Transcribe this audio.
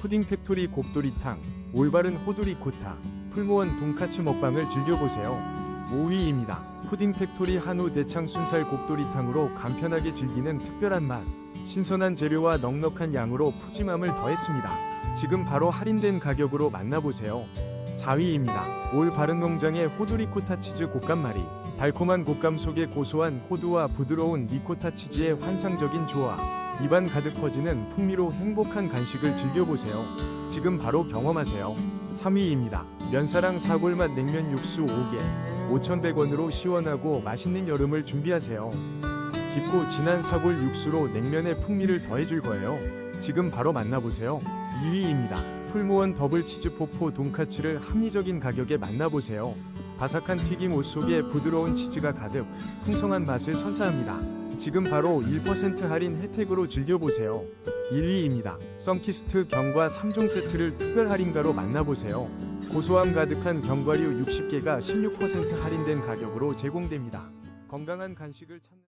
푸딩 팩토리 곱돌이탕, 올바른 호두리 코타, 풀무원 돈카츠 먹방을 즐겨보세요. 5위입니다. 푸딩 팩토리 한우 대창 순살 곱돌이탕으로 간편하게 즐기는 특별한 맛. 신선한 재료와 넉넉한 양으로 푸짐함을 더했습니다. 지금 바로 할인된 가격으로 만나보세요. 4위입니다. 올 바른농장의 호두 리 코타 치즈 곶감말이 달콤한 곶감 속에 고소한 호두와 부드러운 리코타 치즈의 환상적인 조화. 입안 가득 퍼지는 풍미로 행복한 간식을 즐겨보세요. 지금 바로 경험하세요. 3위입니다. 면사랑 사골맛 냉면 육수 5개. 5,100원으로 시원하고 맛있는 여름을 준비하세요. 깊고 진한 사골 육수로 냉면의 풍미를 더해줄 거예요. 지금 바로 만나보세요. 2위입니다. 풀무원 더블 치즈 포포 돈카츠를 합리적인 가격에 만나보세요. 바삭한 튀김 옷 속에 부드러운 치즈가 가득 풍성한 맛을 선사합니다. 지금 바로 1% 할인 혜택으로 즐겨보세요. 1위입니다. 썬키스트 견과 3종 세트를 특별 할인가로 만나보세요. 고소함 가득한 견과류 60개가 16% 할인된 가격으로 제공됩니다. 건강한 간식을 찾는